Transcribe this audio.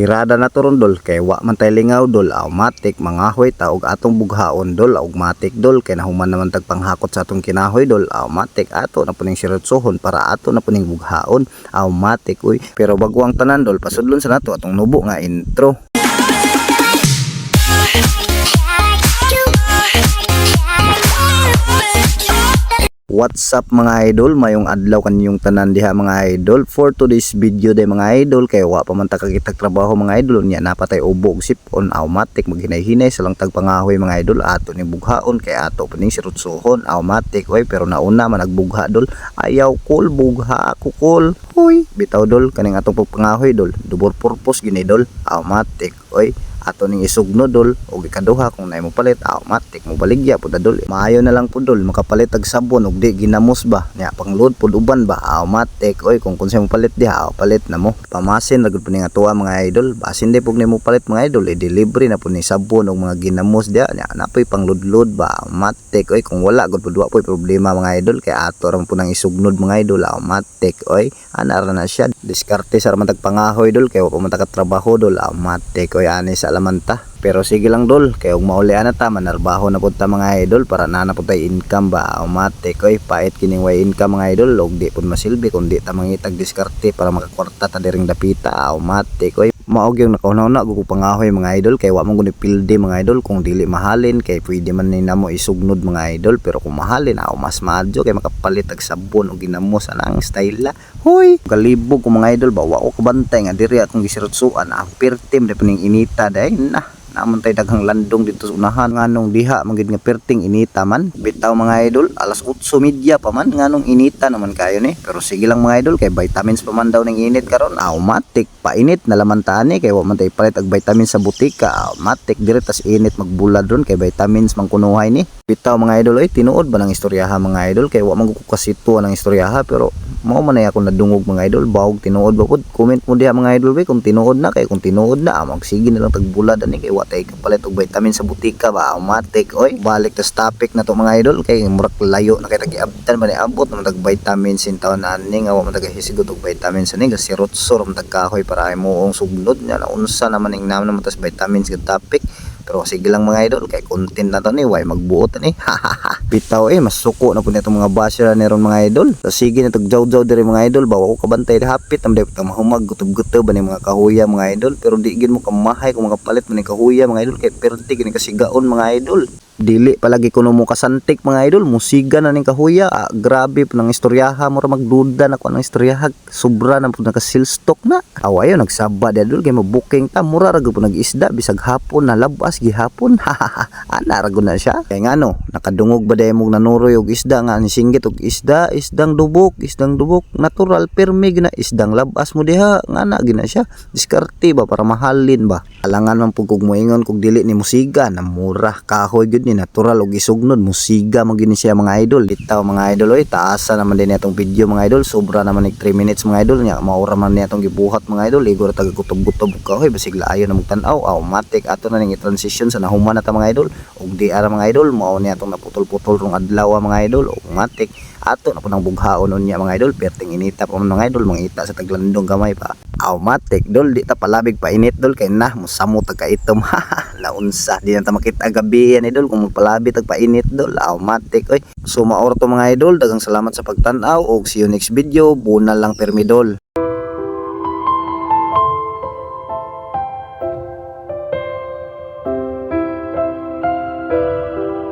Tirada na to ron dol. Kay wa man tay lingaw dol. Automatic mangahoy ta og atong bughaon dol. Automatic dol. Kay nahuman naman tag panghakot sa atong kinahoy dol. Automatic ato na puning sirotsohon para ato na puning bughaon. Automatic uy. Pero bago ang tanan dol. Pasudlon sa nato atong nubo nga intro What's up mga idol? Mayong adlaw kanyong tanan diha mga idol. For today's video day mga idol kay wa pa man ta kakitag trabaho mga idol. Nya napatay ubog sip on automatic. Maghinay-hinay sa lang tagpangahoy mga idol. Ato ni bughaon kay ato puning sirutsuhon automatic oy pero nauna man nagbugha dol. Ayaw kul bugha ako kul hoy bitaw dol kaning atong pagpangahoy dol. Double purpose gini dol. Automatic oy ato ning isugno dol. Og ikaduha kung naay mo palit automatic mo baligya pud dol. Maayo na lang pud dol makapalit og sabon og di ginamos ba? Nya pangload pud uban ba? Automatic oy kung kunsa mo palit diha palit na mo. Pamasin ragud pud ning atuwa mga idol. Basin di pug nimo palit mga idol. I-delivery na pud ni sabon og mga ginamos diha nya. Napoy pangload-load ba? Automatic oy kung wala gud pud wa poy problema mga idol. Kay ato ra pud nang isugnod mga idol. Automatic oy ana ra na siya. Diskarte sa man tagpangahoy dol. Kay wa pa man ta katrabaho dol automatic oy ani sa alamanta. Pero sige lang dol. Kay og mauli ana ta. Manarbaho na pud ta mga idol. Para na na pud income ba? Automatic oy pait kining way income mga idol. Og di pud masilbi kundi ta mangitag diskarte para makakwarta ta diring dapita. Automatic oy maog yung nakauna-una gugo pangahoy mga idol. Kay wa man guni pilde mga idol. Kung dili mahalin kay pwede man ni namo isugnod mga idol. Pero kung mahalin ako mas madyo kay makapalit og sabon og ginamos anang style la. Hoy! Kalibog ko mga idol. Ba wa ko kabantay nga diri akong gisirutsuan. Ang pirtim de puning inita dai na naman tay daghang landong dito sa unahan. Nganong diha magid nga perting inita man. Bitaw mga idol alas 8:30 pa man. Nganong inita naman kayo ni. Pero sige lang mga idol kay vitamins pa man daw ning init karon. Automatic painit na laman tani kay wa man tay palit og vitamins sa butika. Automatic dire tas init magbulad ron kay vitamins man kunuhay ni. Bitaw mga idol ay tinuod ba ng istoryaha mga idol? Kay wa man ko ng istoryaha pero mao man ay ako nadungog mga idol. Bawog tinuod ba pud comment mo diha mga idol be kung tinuod na kay kung tinuod na magsige na lang tagbulad ani kay wa tay kapalit og vitamin sa butika ba automatic oy balik tas topic na to mga idol. Kay murag layo na kay tagiabtan man ni abot na tag vitamins in taon na ani nga wa man tagahisigot og vitamins ani kasi rotsor man tagkahoy para ay moong sugnod nya na unsa naman ing naman tas vitamins ga topic pero sige lang mga idol kay content na to ni why magbuot ni? Bitaw eh mas suko na po nitong mga basher ni ron mga idol. So sige na tagjaw-jaw diri mga idol. Bawa ko kabantay hapit am dayot mahumag gutob-gutob ani mga kahuya mga idol. Pero di gid mo kamahay kung mga palit man ni kahuya mga idol. Kay perti gini kasigaon mga idol dili palagi kuno mo kasantik mga idol musiga na ning kahuya. Ah, grabe po ng istoryaha mo magduda na ko ng istoryaha. Sobra na po nakasilstok na. Awayo nagsaba di idol kay mo booking ta mura ra po nag-isda bisag hapon na labas gihapon ana ra na siya. Kay ngano nakadungog ba day mo nanuroy og isda nga singgit og isda isdang dubok isdang dubok natural permi gina isdang labas mo diha nga na gina siya. Diskarte ba para mahalin ba? Alangan man pug kog moingon kog dili ni musiga na mura kahoy gyud ni natural og isugnod musiga man gini siya mga idol. Bitaw mga idol. Oy taasa naman din atong video mga idol. Sobra naman nig 3 minutes mga idol. Nya maura man ni atong gibuhat mga idol. Igor taga kutob-kutob og kahoy basig laayo na magtan-aw. Automatic ato na ning transition sa nahuman na mga idol. Og di ara mga idol mao ni atong naputol-putol rong adlaw mga idol. Automatic ato na po nang bughaon unya mga idol. Perting inita pa mga idol. Mangita sa taglandong gamay pa automatic dol. Di ta palabig pa init dol. Kay na musamo tag kaitom launsa. Di na ta makita gabi yan idol kung magpalabi tag painit dol. Automatic oy. So maor to mga idol. Dagang salamat sa pagtan-aw. Og see you next video. Bunal lang permi dol